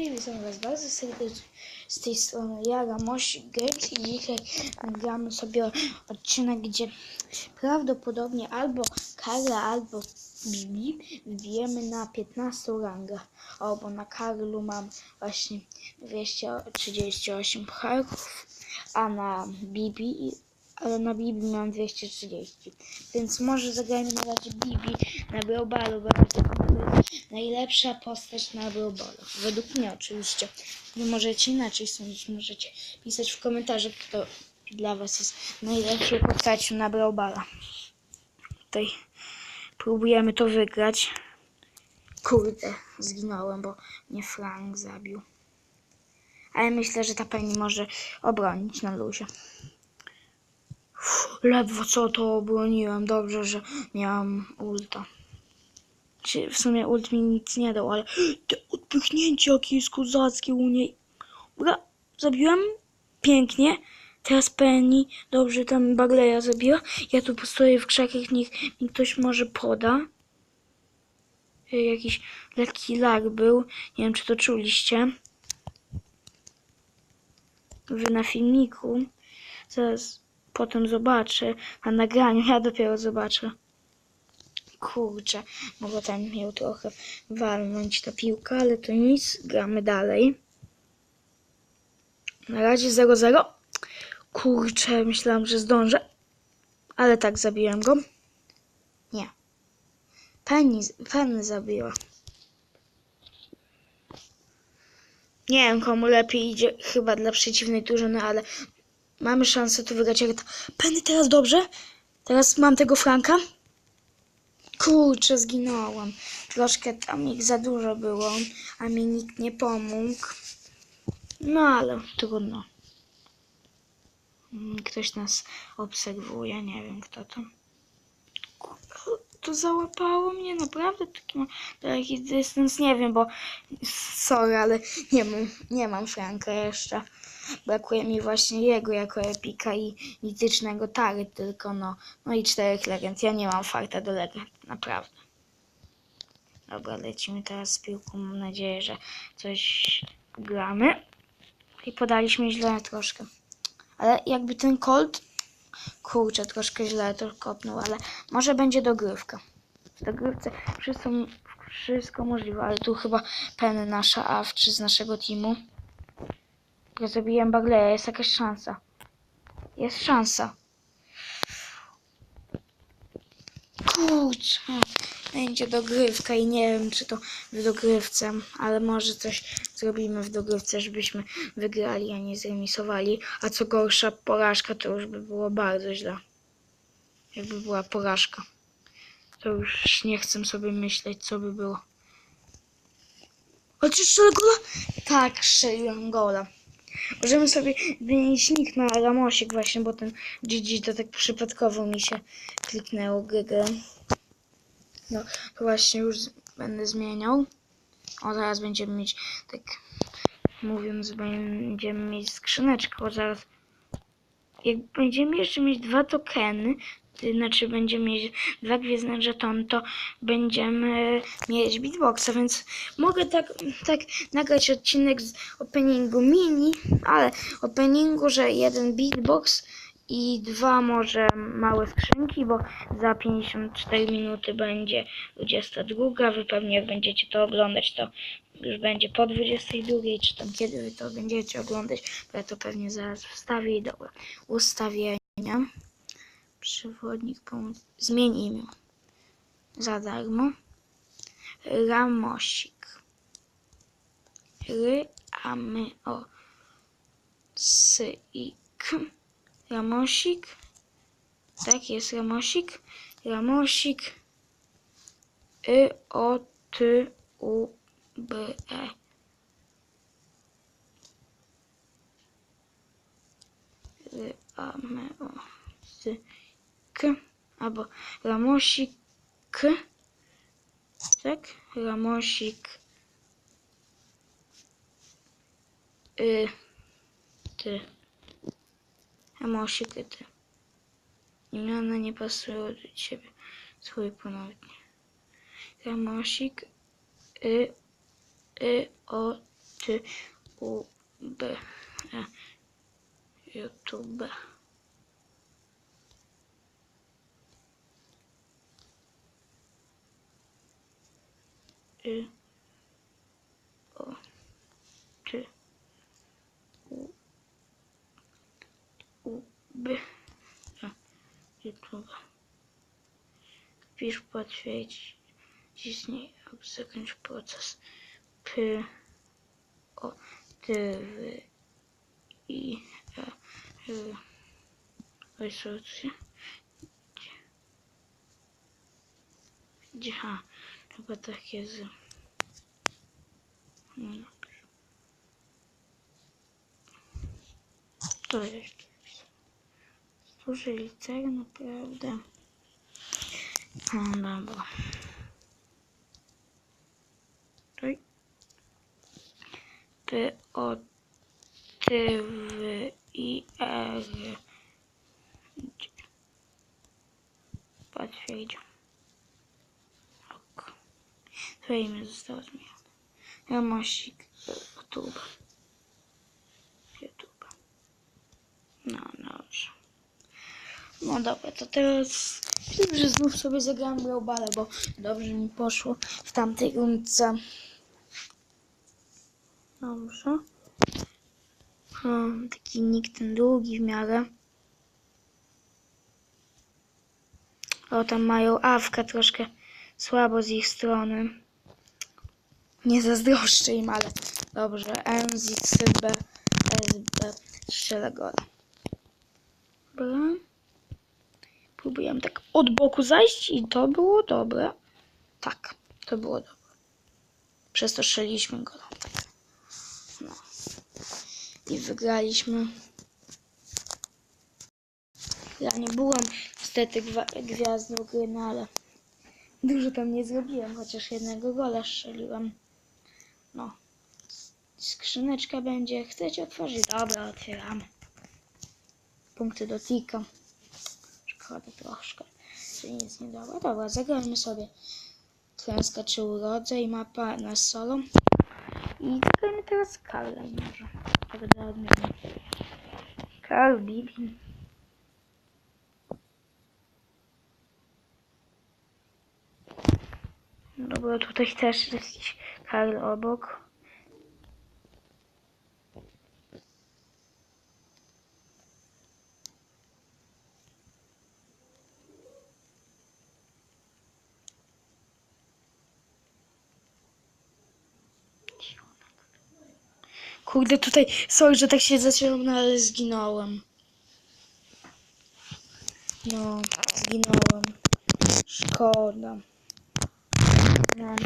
Cześć, witam was bardzo serdecznie z tej strony ja, Ramosi Games i dzisiaj nagramy sobie odcinek, gdzie prawdopodobnie albo Karla, albo Bibi wbijemy na 15 rangę. O, bo na Karlu mam właśnie 238 pucharów, a na Bibi, ale na Bibi mam 230. Więc może zagrajmy na razie Bibi na Brobalu, bo to jest najlepsza postać na Brobalu. Według mnie oczywiście. Wy możecie inaczej sądzić, możecie pisać w komentarzach, kto dla was jest najlepszą postacią na Brobala. Tutaj próbujemy to wygrać. Kurde, zginąłem, bo mnie Frank zabił. Ale myślę, że ta pani może obronić na luzie. Ledwo co to obroniłem. Dobrze, że miałam ulta. Czy w sumie ult mi nic nie dał, ale te odpychnięcie jakie jest kozackie u niej. Bra, zabiłem? Pięknie. Teraz Penny, dobrze tam Bagleya zabiła. Ja tu postoję w krzakach, niech mi ktoś może poda. Y, Jakiś lekki lag był. Nie wiem, czy to czuliście. Wy na filmiku. Zaraz potem zobaczę. Na nagraniu ja dopiero zobaczę. Kurczę, mogła tam ją trochę walnąć ta piłka, ale to nic. Gramy dalej. Na razie 0-0. Kurczę, myślałam, że zdążę. Ale tak, zabiłem go. Nie. Penny, Penny zabiła. Nie wiem, komu lepiej idzie. Chyba dla przeciwnej drużyny, ale mamy szansę tu wygrać. Penny teraz dobrze? Teraz mam tego Franka. Kurczę, zginąłem. Troszkę tam ich za dużo było, a mi nikt nie pomógł. No ale trudno. Mm, Ktoś nas obserwuje, nie wiem kto to. To załapało mnie, naprawdę taki daleki dystans, nie wiem, bo sorry, ale nie mam, nie mam Franka jeszcze. Brakuje mi właśnie jego jako epika i mitycznego Tary tylko, no. No i czterech legend. Ja nie mam farta do legend, naprawdę. Dobra, lecimy teraz z piłką. Mam nadzieję, że coś gramy. I podaliśmy źle troszkę. Ale jakby ten Colt... Kurczę, troszkę źle to kopnął, ale może będzie dogrywka. W dogrywce wszystko, wszystko możliwe, ale tu chyba Penny nasza awczy z naszego teamu. Ja zabiłem Bagleya, jest jakaś szansa. Jest szansa. Kurczę, będzie dogrywka i nie wiem, czy to w dogrywce, ale może coś zrobimy w dogrywce, żebyśmy wygrali, a nie zremisowali. A co gorsza, porażka to już by było bardzo źle. Jakby była porażka. To już nie chcę sobie myśleć, co by było. Strzelę gola? Tak, strzeliłem gola. Możemy sobie wymienić nick na Ramosik właśnie, bo ten GG to tak przypadkowo mi się kliknęło GG. No, to właśnie już będę zmieniał. O, zaraz będziemy mieć, tak mówiąc, będziemy mieć skrzyneczkę, zaraz. Jak będziemy jeszcze mieć dwa tokeny, to znaczy będziemy mieć dwa gwiezdne żetony, to będziemy mieć beatboxa, więc mogę tak, tak nagrać odcinek z openingu mini, ale openingu, że jeden beatbox i dwa może małe skrzynki, bo za 54 minuty będzie 22. Wy pewnie jak będziecie to oglądać, to już będzie po 22, czy tam kiedy wy to będziecie oglądać, bo ja to pewnie zaraz wstawię i dobra. Ustawienia. Przewodnik pomoc. Zmień imię. Za darmo. Ramosik. Ry, a my o. Sy i k. Ramosik. Tak, jest Ramosik. Ramosik. Y, o, ty, u, b, e. Ry, a my o. Sy, k. Albo Ramosik. Tak? Ramosik. Y, ty. Ramosik ty. Imiona nie pasują do ciebie. Swój ponownie. Ramosik. Y, y, o, ty, u, b, e, YouTube. Y, o, ty, u, u, b, e, YouTube. Wpisz potwierdź, ciśnij, aby zakończyć proces. P, o, ty, w, i, e, y, rejestrację. Gdzie? Gdzie? Ha, chyba tak jest. No dobrze. To jeszcze. Duże litery, naprawdę. No dobra. Tutaj. P, O, T, W, I, R. Potwierdź. Ok. Twoje imię zostało zmienione. Ramosik, YouTube. YouTube. No, dobrze. No dobra, to teraz wiem, że znów sobie zagram Globale, bo dobrze mi poszło w tamtej rundce. Dobrze. Um, taki nick ten długi w miarę. O, tam mają awkę troszkę słabo z ich strony. Nie zazdroszczę im, ale dobrze. MZCB SB strzela gola. Dobra. Próbujemy tak od boku zajść i to było dobre. Tak, to było dobre. Przez to strzeliliśmy gola. Tak. No. I wygraliśmy. Ja nie byłam niestety gwiazdą gry, no ale dużo tam nie zrobiłem, chociaż jednego gola strzeliłem. No. Skrzyneczka będzie. Chcecie otworzyć? Dobra, otwieramy. Punkty do tika. Szkoda troszkę, że nic nie dało. Dobra, zagrajmy sobie. Klęska czy urodzę i mapa na solo. I zagrajmy teraz Karlem może. Tak dla odmiany. Karl Bibin. Dobra, tutaj też jest Karl obok. Kurde, tutaj, sorry, że tak się zaciąłem, no ale zginąłem. No, zginąłem. Szkoda. No,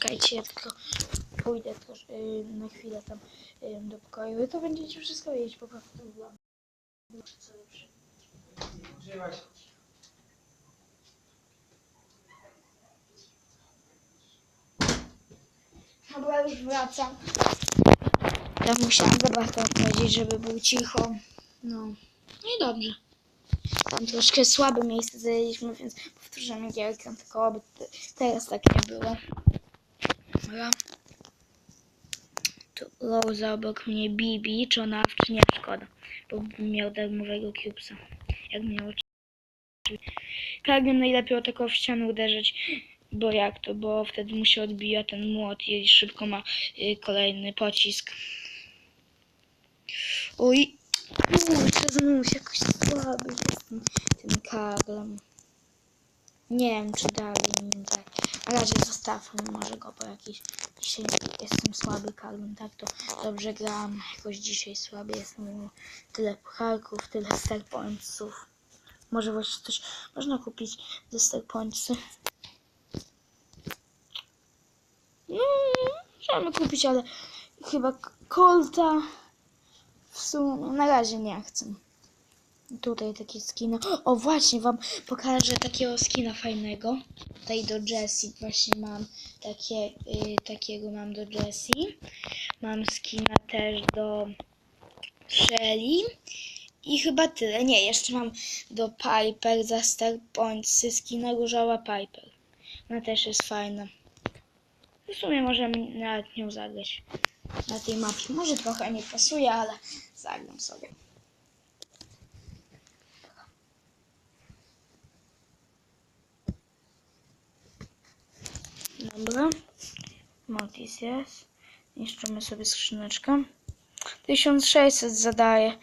czekajcie, ja tylko pójdę trosz, y, na chwilę tam y, do pokoju. Wy to będziecie wszystko wiedzieć, po prostu. Muszę sobie przy... No bo ja już wracam. Ja musiałam za bardzo odpowiedzieć, żeby był cicho. No, no i dobrze. Tam troszkę słabe miejsce zajęliśmy, więc powtórzymy gierkę, tylko oby te- teraz tak nie było. Dobra. Tu Rosa obok mnie Bibi, czy ona czy nie szkoda, bo miał darmowego cubesa. Jak miał Kargiem najlepiej o taką w ścianę uderzyć, bo jak to, bo wtedy mu się odbija ten młot i szybko ma y, kolejny pocisk. Oj, kurczę, znów jakoś słaby jestem tym kablem. Nie wiem, czy dalej nim tak. Na razie zostawmy może go, bo jakiś dzisiaj jestem słaby kablem, tak to dobrze gram. Jakoś dzisiaj słaby jestem, tyle pucharków, tyle star pointsów. Może właśnie coś można kupić ze pointsy. No, możemy kupić, ale chyba Colta w sumie na razie nie chcę. Tutaj takie skiny. O właśnie, wam pokażę takiego skina fajnego. Tutaj do Jessie właśnie mam takie, y, takiego mam do Jessie. Mam skina też do Shelly. I chyba tyle. Nie, jeszcze mam do Piper za Star Points skina różowa Piper. Ona też jest fajna. W sumie możemy nawet nią zagrać. na tej mapie. Może trochę nie pasuje, ale zagram sobie. Dobra. Mortis jest. Niszczymy sobie skrzyneczkę. 1600 zadaje.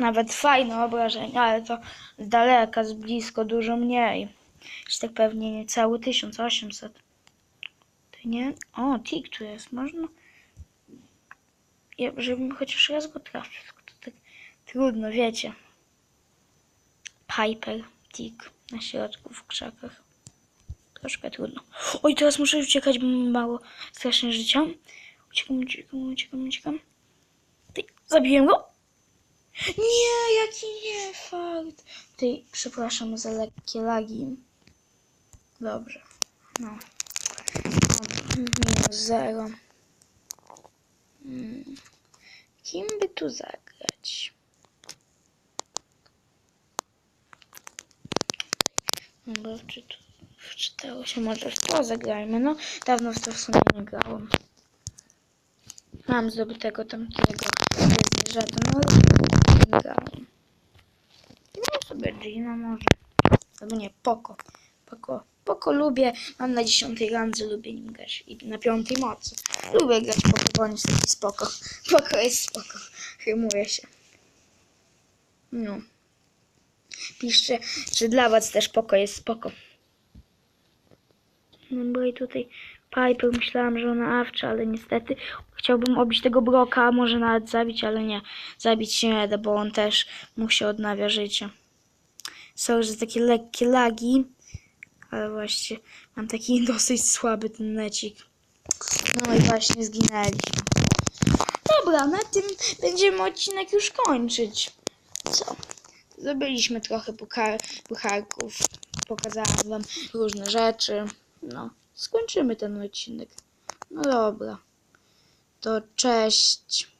Nawet fajne obrażenia, ale to z daleka, z blisko, dużo mniej. Już tak pewnie niecały 1800. To nie? O, tik tu jest. Można. Ja, żebym chociaż raz go trafił. To tak trudno, wiecie. Piper, tik na środku w krzakach. Troszkę trudno. Oj, teraz muszę uciekać, bo mało strasznie życia. Uciekam, uciekam, uciekam, uciekam. Ty, zabiłem go? Nie, jaki nie fakt. Ty, przepraszam za lekkie lagi. Dobrze. No. Minus zero. Hmm. Kim by tu zagrać? Dobra, czy tu wczytało się może w to zagrajmy. No, dawno w to w sumie nie grałem. Mam zdobytego tamtego zwierzęta, no ale nie grałem. No sobie Gina może. Albo nie, Poko. Poko. Poko lubię, mam na 10 randze, lubię nim grać. I na piątej mocy. Lubię grać Poko, bo on jest taki spoko. Poko jest spoko. Rymuje się. No. Piszcie, że dla was też Poko jest spoko. No i tutaj Piper myślałam, że ona awcza, ale niestety chciałbym obić tego Broka, może nawet zabić, ale nie. Zabić się nie da, bo on też mu się odnawia życie. Są, że takie lekkie lagi, ale właśnie mam taki dosyć słaby ten necik. No i właśnie zginęliśmy. Dobra, na tym będziemy odcinek już kończyć. Co? Zdobyliśmy trochę puchar, pucharków, pokazałam wam różne rzeczy. No, skończymy ten odcinek. No dobra. To cześć.